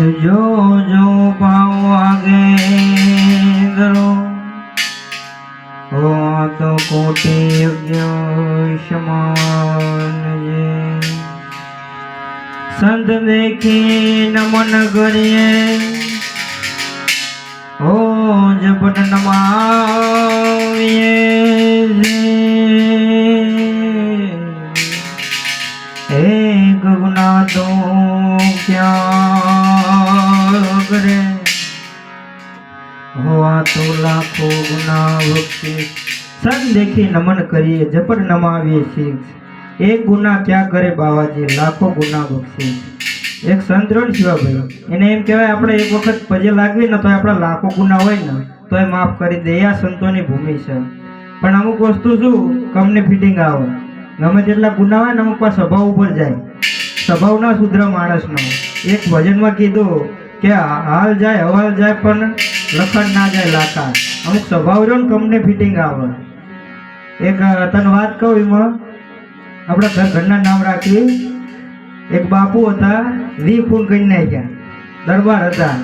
જો જો પાવ આગે હો તો કોટી સમાન જે સંત દેખી નમન કરીએ ગુના વખતે સન દેખી નમન કરીએ, જપટ નમાવીએ છીએ. એક ગુના ક્યાં કરે બાવાજી? લાખો ગુના બક્ષે એક સંતરણ શિવાભાઈ એને એમ કહેવાય, આપણે એક વખત પજે લાગવી ને તો આપણા લાખો ગુના હોય ને તો એ માફ કરી દે. આ સંતોની ભૂમિ છે. પણ અમુક વસ્તુ શું? કમને ફિટિંગ આવે. ગમે તેટલા ગુના હોય ને, અમુક વાર સ્વભાવ ઉપર જાય. સ્વભાવ ના સુધરા માણસનો. એક ભજનમાં કીધું કે, હાલ જાય હવાલ જાય, પણ લખણ ના જાય, લાકાર. અમુક સ્વભાવ રહ્યો ને કમને ફિટિંગ આવે. એક તને વાત કહું એમાં? આપણા ઘર, ઘરના નામ રાખી. એક બાપુ હતા, વી ખૂન કરી નાખ્યા. દરબાર હતા.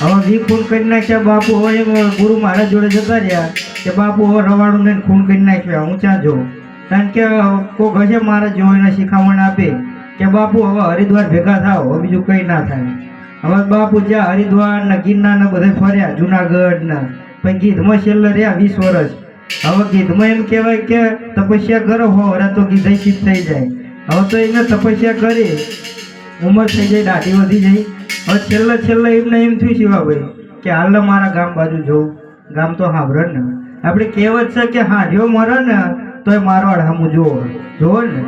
હવે વી ખૂન કરી નાખ્યા, બાપુ હવે ગુરુ મહારાજ જોડે જતા રહ્યા કે બાપુ હવે રવાડું લઈને ખૂન કરી નાખ્યા. હું ત્યાં જો કારણ કે કોક હશે મારા જો એને શિખામણ આપે કે બાપુ હવે હરિદ્વાર ભેગા થાવ બીજું કંઈ ના થાય. હવે બાપુ જ્યાં હરિદ્વાર ને ગિરનાર ને બધે ફર્યા, જુનાગઢ ને. પછી ગીધમાં છેલ્લે રહ્યા વીસ વર્ષ. હવે ગીધમાં એમ કહેવાય કે તપસ્યા કરો હો, અરે તો ગીધા થઈ જાય. હવે તો એને તપસ્યા કરી, ઉંમર થઈ જાય, દાઢી વધી જાય. હવે છેલ્લે છેલ્લે એમને એમ થયું શિવાભાઈ કે હાલ મારા ગામ બાજુ જવું. ગામ તો સાંભળે ને. આપણે કહેવત છે કે હા, જો મરે ને તો એ મારવાડ હામું જોવો જોવો ને.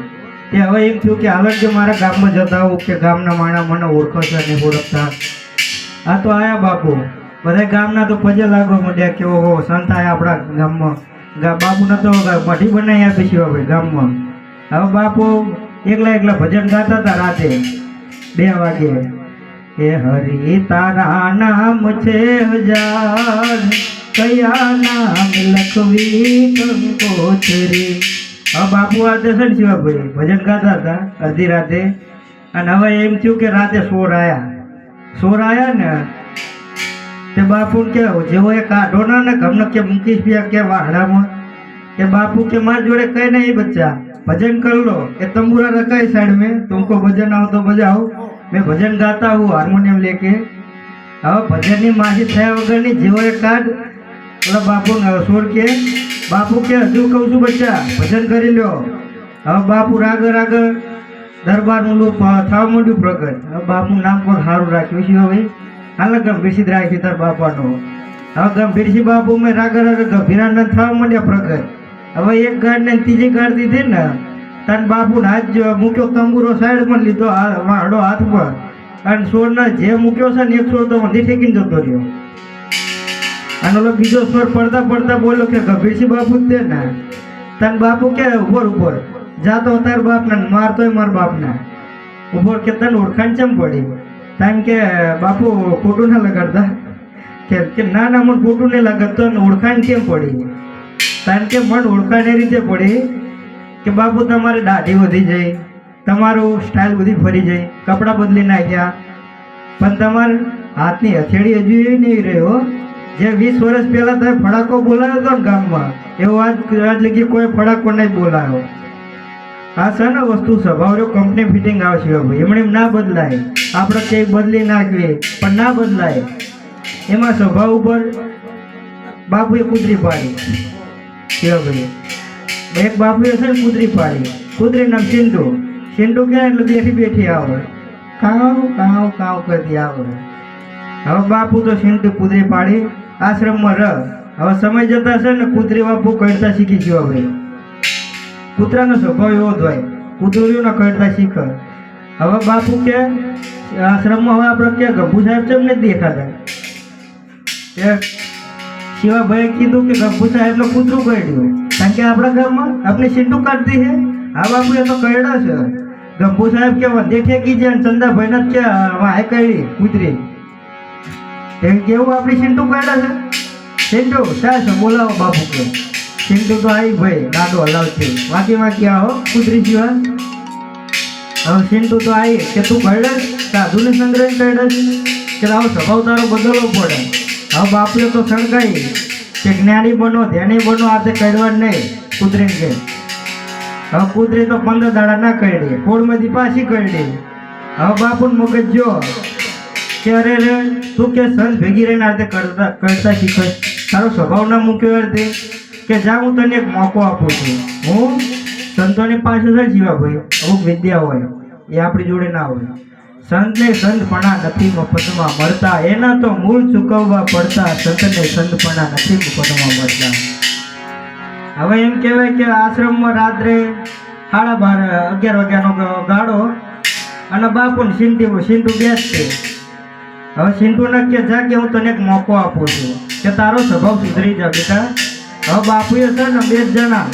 તે હવે એમ થયું કે હાલ જો મારા ગામમાં જતા હોઉં કે ગામના માણા મને ઓળખો છે ને ઓળખતા. આ તો આયા બાપુ. બધા ગામના તો પજે લાગવા માંડ્યા કે ઓહો, સંત આયા આપણા ગામમાં. ગા બાપુને તો મઢી બનાવી આપી હવે ગામમાં. હવે બાપુ એકલા એકલા ભજન ગાતા હતા રાતે. બે વાગે. એ હરિ, તારા નામ છે હજાર. કયા નામ લખવી કંકોત્રી હવે બાપુ આજે છે ને શિવાભાઈ, ભજન ગાતા હતા અડધી રાતે. અને હવે એમ થયું કે રાતે સોર આવ્યા સોર આવ્યા ને, તે બાપુ કે, જેવો એ કાઢો ના ને ગમને કે મૂકીશ બ્યા કે વાહડામાં. કે બાપુ કે, મારા જોડે કઈ નહીં બચ્ચા, ભજન કર એ તંબુરા રખાય સાઈડ મેં. તુમકો ભજન આવો તો બજાઓ મેં ભજન ગાતા હું, હાર્મોનિયમ લેકે. હવે ભજનની માહિતી થયા વગરની જેવો એ કાઢ પેલા બાપુ સોર કે? બાપુ કે, હજુ કહું છું બચ્ચા, ભજન કરી લ્યો. હવે બાપુ રાગ રાગ, દરબારનું લોક થવા માંડ્યું પ્રગટ. હવે બાપુનું નામ પણ સારું રાખ્યું છે હવે. હાલ ગંભીરસિંહ રાખ્યું તાર બાપાનો. હવે ગંભીરસિંહ બાપુ મેં રાગ રાગ, ગંભીરાનંદ થવા માંડ્યા પ્રગટ. હવે એક ગાડ ને ત્રીજી ગાડ દીધી ને, તાર બાપુ હાથ મૂક્યો તંબુરો સાઈડમાં લીધો હાડો હાથ હાથમાં અને સોરના જે મૂક્યો છે ને, એક સોળ તો વધી ઠેકીને જતો રહ્યો. અને ઓલો બીજો સ્વર પડતા પડતા બોલો કે ગંભીરસિંહ બાપુ જ તે ને. તન બાપુ કે ઉપર ઉપર જાતો તાર બાપ ને મારતોય માર બાપ ને ઉપર કે તને ઓળખાણ ચેમ પડી? કારણ કે, બાપુ, ખોટું ના લગાડતા. કે કે ના ના, મને ખોટું નહીં લગાડતો ને ઓળખાણ કેમ પડી? કારણ કે, મન ઓળખાણ એ રીતે પડી કે, બાપુ, તમારે દાઢી વધી જાય તમારું સ્ટાઇલ બધી ફરી જાય કપડાં બદલી નાખ્યા. પણ તમારા હાથની હથેળી હજુ એ નહીં રહ્યો જે વીસ વર્ષ પહેલા તમે ફડાકો બોલાવ્યો હતો ને ગામમાં, એવો આજ આજ લગી કોઈ ફડાકો નહીં બોલાયો. આ છે ને વસ્તુ સ્વભાવ કંપની ફિટિંગ આવશે ભાઈ. એમણે ના બદલાય. આપણે કંઈક બદલી નાખીએ, પણ ના બદલાય. એમાં સ્વભાવ ઉપર બાપુએ કૂતરી પાડી. કેવા ભાઈ, એક બાપુએ છે ને કૂતરી પાડી. કૂતરી નામ સિંધુ. સિંધુ ક્યાં એટલે બેઠી બેઠી આવે. કાવ કાવ કાવ કરતી આવે. હવે બાપુ તો સિંધુ કૂતરી પાડી. આશ્રમમાં રહ. હવે સમય જતા છે ને કૂતરી બાપુ કડતા શીખી ગયો હવે. કૂતરાનો સ્વભાવ એવો જ હોય. કૂતરીઓને કડતા શીખ. હવે બાપુ કે, આશ્રમમાં હવે આપણે કે ગભુ સાહેબ કેમ નથી દેખાતા? કે શિવાભાઈએ કીધું કે ગભુ સાહેબને કૂતરું કરડ્યું કારણ કે આપણા ગામમાં આપણે સિંધુ કાઢતી છે. આ બાપુ એ તો કરડા છે. ગંભુ સાહેબ કે વધે ઠેકી છે અને ચંદાભાઈ ને કે વાય કરી કૂતરી. એમ કેવું આપણી સિંધુ કાઢા છે? સિંધુ ચાલ છે, બોલાવો બાપુ કે સિંધુ તો આવી ભાઈ દાદો હલાવશે વાંકી વાંકી આવો કુતરી સિવાય હવે સિંટુ તો આવી કે તું કરડસ સાધુને સંગ્રહ કરડસ કે આવો સ્વભાવ તારો બદલવો પડે. હવે બાપુએ તો સળગાઈ કે જ્ઞાની બનો, ધ્યાની બનો, આ તે કડવા નહીં, કૂતરીને કે. હવે કુતરી તો પંદર દાડા ના કરડી કોળમાંથી પાછી કરડી હવે બાપુને મગજ જો અરે રે, તું કે સંત ભેગી રહીને આ રીતે કરતા કરતા શીખે. તારો સ્વભાવ ના મૂક્યો અર્થે કે જા હું તને એક મોકો આપું છું. હું સંતોની પાસે જ જીવા ભાઈ અમુક વિદ્યા હોય, એ આપણી જોડે ના હોય. સંતને સંતપણા નથી મફતમાં મળતા. એના તો મૂળ ચૂકવવા પડતા. સંતને સંતપણા નથી મફતમાં મળતા. હવે એમ કહેવાય કે આશ્રમમાં રાત્રે સાડા બાર, અગિયાર વાગ્યાનો ગાળો અને બાપુ સિંધુ સિંધુ બેસશે. હવે સિંધુને કે જા કે હું તને એક મોકો આપું છું કે તારો સ્વભાવ સુધરી જા, બેટા. હવે બાપુએ છે ને બે જણા,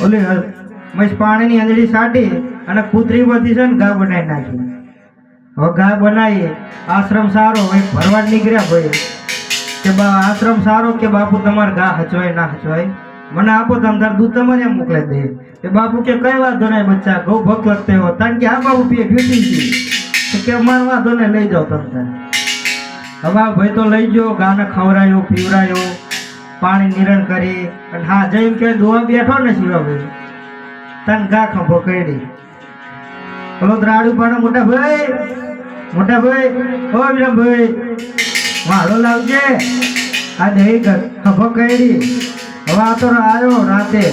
ઓલી હ- પાણીની અંજળી સાટી અને કૂતરીમાંથી છે ને ઘા બનાવી નાખી હવે ઘા બનાવી આશ્રમ સારો હોય ભરવા નીકળ્યા ભાઈ કે બા, આશ્રમ સારો કે બાપુ તમારે ઘા હચવાય, ના હચવાય? મને આપો તમે તાર દૂધ તમારે એમ મોકલાઈ દે. કે બાપુ કે કઈ વાંધો નહીં બચ્ચા ગૌ ભક્ત વખતે હો. કારણ કે આ બાપુ પીએ ડ્યુટી છે. કે અમારે વાંધો ને લઈ જાઓ તમે તાર. હવે ભાઈ તો લઈ ગયો, ગાને ખવડાયો પીવરાયો પાણી નિરણ કરી, અને હા જઈને કે દોવા બેઠો ને શિવાભાઈ, તન ગા ખંભો કરી. પેલો દ્રાડુ પણ મોટા ભાઈ મોટા ભાઈ, ઓ વિરમભાઈ વાળો લાવજે. આ દહી ખભો કરી. હવે આ તો આવ્યો રાતે.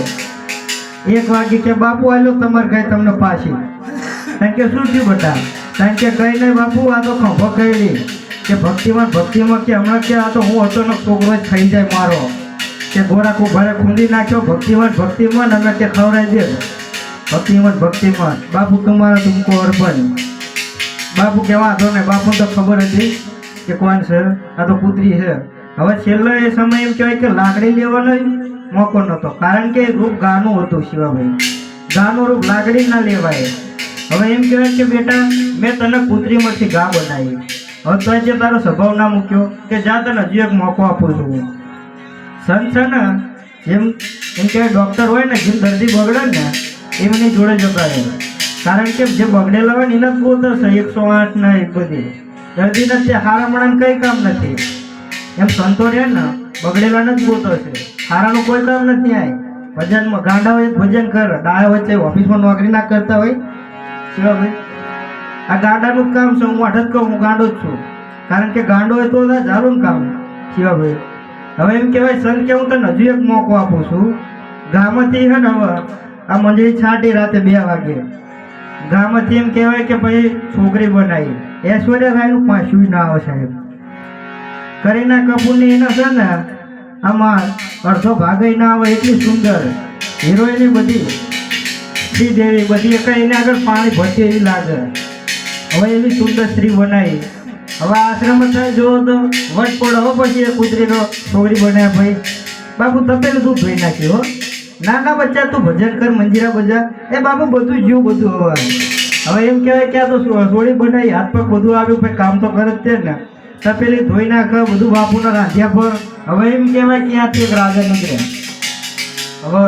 એક વાગે કે બાપુ આવ્યો તમારે કઈ તમને પાછી. કારણ કે શું થયું બટા? કારણ કે કઈ નહીં, બાપુ આ તો ખભો કરી. કે ભક્તિમાં ભક્તિમાં કે હમણાં કે આ તો હું હતો ને છોકરો જ થઈ જાય મારો. કે ગોરા કુભારે ખૂંદી નાખ્યો, ભક્તિમાં ભક્તિમાં અમે કે ખવડાવી દે. ભક્તિમાં ભક્તિમાં બાપુ તમારા તુમકો અર્પણ. બાપુ કેવા હતો ને બાપુ તો ખબર હતી કે કોણ છે? આ તો કૂતરી છે. હવે છેલ્લો એ સમય એમ કહેવાય કે લાકડી લેવાનો મોકો નહોતો. કારણ કે રૂપ ગાનું હતું શિવાભાઈ. ગાનું રૂપ લાકડી ના લેવાય. હવે એમ કહેવાય કે બેટા, મેં તને કૂતરીમાંથી ગા બનાવી. હવે તો જે તારો સ્વભાવ ના મૂક્યો કે જા તને હજુ એક મોકો આપું છું સન છે ને, જેમ એમ કે ડૉક્ટર હોય ને, જેમ દર્દી બગડે ને એમની જોડે જતા રહે. કારણ કે જે બગડેલા હોય ને, એને જ છે, એકસો આઠ ને એક બધી. દર્દીને હારા મળાને કંઈ કામ નથી. એમ સંતો રહે ને બગડેલાને જ છે. હારાનું કોઈ કામ નથી આય. ભજનમાં ગાંડા હોય ભજન કર ડાયા વચ્ચે ઓફિસમાં નોકરી ના કરતા હોય. શિવાભાઈ આ ગાંડાનું કામ છે, હું અઢત કહું, હું ગાંડો જ છું. કારણ કે ગાંડો હોય તો ઝાલું કામ, શિવાભાઈ. હવે એમ કહેવાય સંત કે હું તને હજુ એક મોકો આપું છું. ગામથી હે ને હવે, આ મંજરી છાંટી રાતે બે વાગે. ગામથી એમ કહેવાય કે ભાઈ છોકરી બનાવી. ઐશ્વર્યા રાયનું પાછું ના આવે સાહેબ. કરીના કપૂરની એના છે ને, આમાં અડધો ભાગે ના આવે, એટલી સુંદર. હિરોઈની બધી, શ્રીદેવી બધી એક એને આગળ પાણી ભરતી એવી લાગે. હવે એવી સુંદર સ્ત્રી બનાવી. હવે આશ્રમ થાય જો તો વટ પડો. પછી એ કૂતરીનો છોકરી બનાવ્યા ભાઈ. બાપુ, તપેલું તું ધોઈ નાખ્યું, હો. નાના બચ્ચા, તું ભજન કર, મંજીરા બજા. એ બાપુ, બધું જ્યું બધું હવે હવે એમ કહેવાય કે આ તો સોળી બનાવી. હાથ પર બધું આવ્યું પછી કામ તો કરે જ છે ને. તપેલી ધોઈ નાખ, બધું બાપુના રાંધ્યા પર. હવે એમ કહેવાય કે ત્યાંથી એક રાજા નીકળે. હવે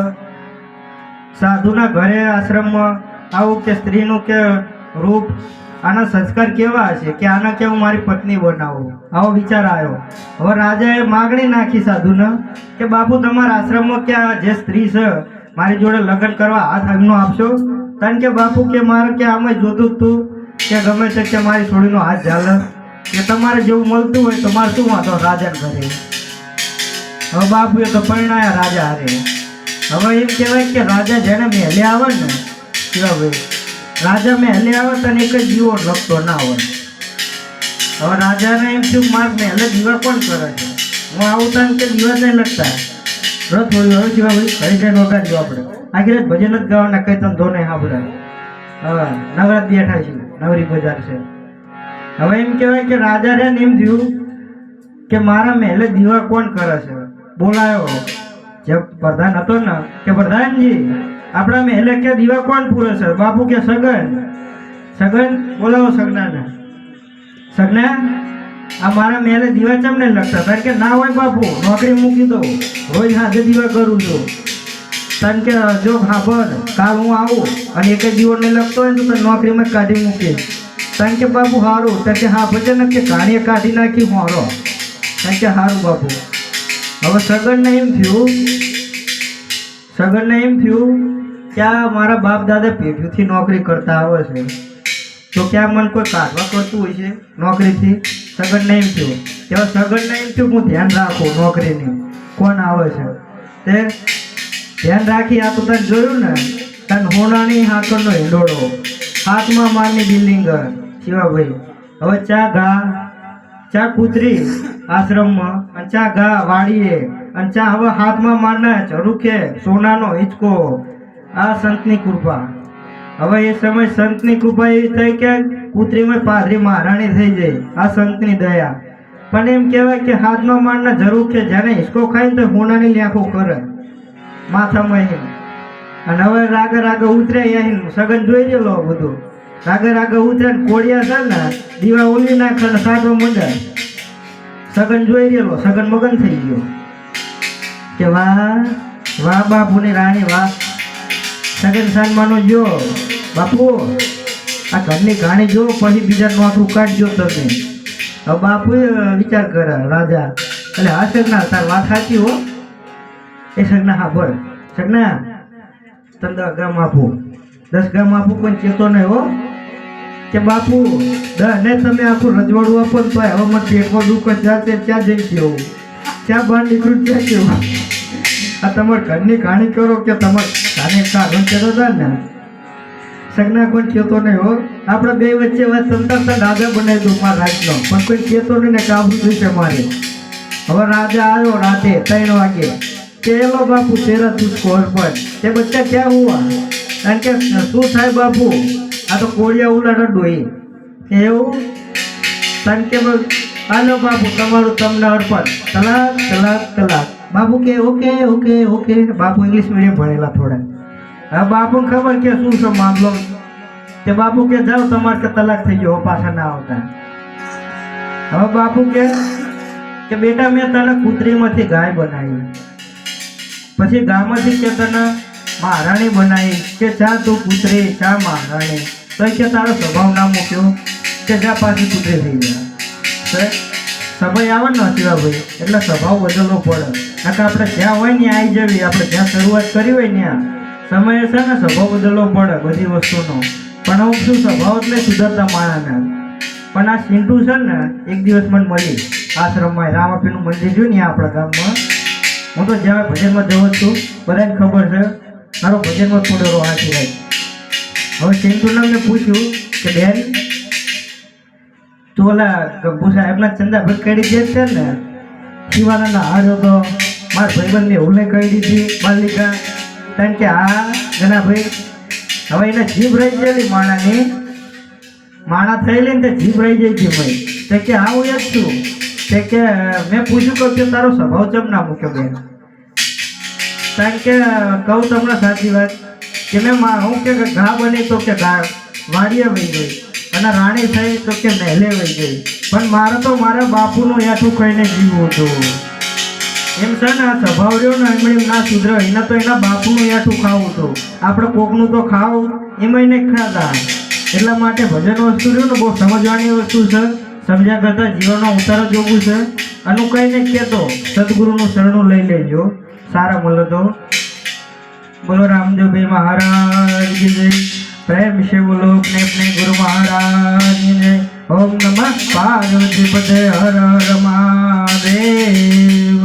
સાધુના ઘરે આશ્રમમાં આવું કે સ્ત્રીનું કે રૂપ આના સંસ્કાર કેવા હશે કે આના કે હું મારી પત્ની બનાવું? આવો વિચાર આવ્યો. હવે રાજાએ માગણી નાખી સાધુને કે બાપુ તમારા આશ્રમમાં ક્યાં જે સ્ત્રી છે મારી જોડે લગ્ન કરવા હાથ એમનો આપશો? કારણ કે બાપુ કે મારે કે આમાં જોતું તું કે ગમે છે કે મારી છોડીનો હાથ ઝાલે? કે તમારે જેવું મળતું હોય તો મારે શું વાંધો? રાજા ઘરે. હવે બાપુએ તો પરણાયા રાજા હારે. હવે એમ કહેવાય કે રાજા જેને મહેલે આવે ને કેવા રાજા મહેલે આવે તને એક જ જીવો લખતો ના હોય હવે રાજાને એમ થયું માર મહેલે દીવા કોણ કરે છે? હું આવું તને કે દીવા નહીં લખતા રથ થોડી હવે જીવા ભાઈ ઘરે જઈને વગાડજો આપણે. આગળ ભજન જ ગાવાના, કઈ તમે ધોને સાંભળે. હવે નવરાત બેઠા છે, નવરી બજાર છે. હવે એમ કહેવાય કે રાજા રે એમ થયું કે મારા મહેલે દીવા કોણ કરે છે? બોલાયો. જે પ્રધાન હતો ને, કે પ્રધાનજી આપણા મહેલે કે દીવા કોણ પૂરે છે? બાપુ કે સગન? સગન? બોલાવો સગનાને. સગના, આ મારા મહેલે દીવા ચમ નહીં લગતા? કારણ કે ના હોય બાપુ, નોકરી મૂકી દો રોજ હાથે દીવા કરું છું. તન કે જો હા બર કાલ હું આવું અને એક દિવસ ને લગતો હોય ને તો તને નોકરીમાં કાઢી મૂકી તન કે બાપુ સારું તને કે હા ભજન કે કાણીએ કાઢી નાખી મારો તન કે સારું બાપુ. હવે સગનને એમ થયું, સગનને એમ થયું આ મારા બાપ દાદા પેઢીથી નોકરી કરતા આવે છે. તો ક્યાં મને કોઈ કાઢવા કરતું હોય છે નોકરીથી? સગન નહીં થયું. કે સગન નહીં થયું હું ધ્યાન રાખું નોકરીની. કોણ આવે છે? તે ધ્યાન રાખી આ તો તને જોયું ને? તને હોનાની હાકરનો હિંડોળો. હાથમાં મારની બિલ્ડિંગ શિવાભાઈ હવે ચા ઘા, ચા કૂતરી આશ્રમમાં અને ચા ઘા વાડીએ અને ચા હવે હાથમાં મારના ઝરૂખે સોનાનો હિંચકો. આ સંતની કૃપા. હવે એ સમય સંતની કૃપા એવી થઈ કે કૂતરીમાં પાધરી મહારાણી થઈ જાય આ સંતની દયા. પણ એમ કહેવાય કે હાથમાં મારના છે. જેને હિસકો ખાય તો હોનાની લ્યાખો કરે. માથામાં એમ અને હવે રાગે રાગે ઉતરે અહીં સગન જોઈ ગયેલો બધું. રાગે રાગે ઉતરે ને કોળિયા છે ને, દીવા ઓલી નાખે ને સાગો મંડે. સગન જોઈ રહેલો સગન મગન થઈ ગયો. કે વાહ વાહ બાપુની રાણી, વાહ. સગન સાનમાનો જો. બાપુ, આ ઘરની કહાણી જો, પછી બીજા નોકરું કાઢજો તમે. હવે બાપુએ વિચાર કરે રાજા એટલે હા સગના, તાર વાત સાચી હો. એ સગના, હા, બોલ. સગના, તને દસ ગામ આપું. દસ ગામ આપું, કોઈ ચેતો નહીં હો. કે બાપુ ને તમે આખું રજવાડું આપો તો હવે મને પેટમાં દુઃખ જાતે ક્યાં જઈ ગયો ક્યાં બહાર નીકળ્યું ક્યાં ગયું આ તમારે ઘરની કહાણી કરો કે તમારે અને કાઢો ચલો રાજા સગના કોઈ કહેતો નહીં હો. આપણે બે વચ્ચે વાત સમજાવતા રાજા બનાવી દઉં મારા રાતનો પણ કોઈ કહેતો નહીં ને કાબુ છે મારે. હવે રાજા આવ્યો રાતે ત્રણ વાગે. કહેલો બાપુ તેરા તું સ્કોર પર. તે બચ્ચા ક્યાં હુઆ? કારણ કે શું થાય બાપુ? આ તો કોળિયા ઉલાડા ડોઈ એવું? કારણ કે આનો બાપુ, તમારું તમને અર્પણ. તલાક તલાક તલાક. બાપુ કે, ઓકે ઓકે ઓકે. બાપુ ઇંગ્લિશ મીડિયમ ભણેલા થોડા. હવે બાપુને ખબર કે શું છે મામલો? કે બાપુ કે, જાઓ તમારે કે તલાક થઈ ગયો પાછા ના આવતા. હવે બાપુ કે કે બેટા, મેં તને કૂતરીમાંથી ગાય બનાવી. પછી ગામમાંથી કે, તને મહારાણી બનાવી. કે ચા તું કૂતરી ચા મહારાણી. તો કે, તારો સ્વભાવ ના મૂક્યો. કે, જા, પાછી કૂતરી થઈ ગયા સમય આવે ને ભાઈ એટલે સ્વભાવ બદલવો પડે. નકર આપણે જ્યાં હોય ને આવી જવી, આપણે જ્યાં શરૂઆત કરી હોય ને સમયે છે ને સ્વભાવ બદલવો પડે બધી વસ્તુનો. પણ હું શું સ્વભાવ એટલે સુધરતા માણસને. પણ આ સિંટુ છે ને, એક દિવસ મને મળી. આશ્રમમાં રામાપીનું મંદિર જોયું ને આપણા ગામમાં. હું તો જ્યાં ભજનમાં જવો છું, બધાને ખબર છે, મારો ભજનમાં થોડો હાથી રહી હવે સિંટુને મેં પૂછ્યું કે બેન તું ઓલા ગબ્બુ સાહેબના ચંદા ભેટ કરી દે છે ને શિવાનંદ હાર્યો તો મારા ભાઈબંધને હુલે કરી દીધી માલિકા કારણ કે આ ઘણા ભાઈ, હવે એને જીભ રહી ગયેલી માણાની. માણા થયેલી ને તે જીભ રહી જાય છે ભાઈ. તે કે આવું એક છું. તે કે, મેં પૂછ્યું કે તારો સ્વભાવ ચમ ના મૂક્યો બેન? કારણ કે, કહું તમને સાચી વાત, કે મા- હું કે ઘા બની તો કે ઘા વાડીએ વહી ગઈ. અને રાણી થઈ તો કે મહેલે વહી ગઈ. પણ મારે તો મારા બાપુનું યાઠું કહીને જીવવું હતું. એમ છે ને, આ સ્વભાવ રહ્યો ને એમ ના સુધરે એને તો એના બાપુનું યાઠું ખાવું હતું આપણે કોકનું તો ખાવું એમાં એને ખાતા. એટલા માટે ભજન વસ્તુ રહ્યું ને, બહુ સમજવાની વસ્તુ છે. સમજ્યા કરતાં જીવનનો ઉતારો જોવું છે. આનું કંઈ નહીં કહેતો. સદગુરુનું શરણું લઈ લેજો. સારા બોલો તો. બોલો રામદેવભાઈ મહારાજ, જય. પ્રેમ શિવલોક ને આપણે ગુરુ મહારાજને. ઓમ નમઃ પાર્વતી પદે હર હર મહાદેવ.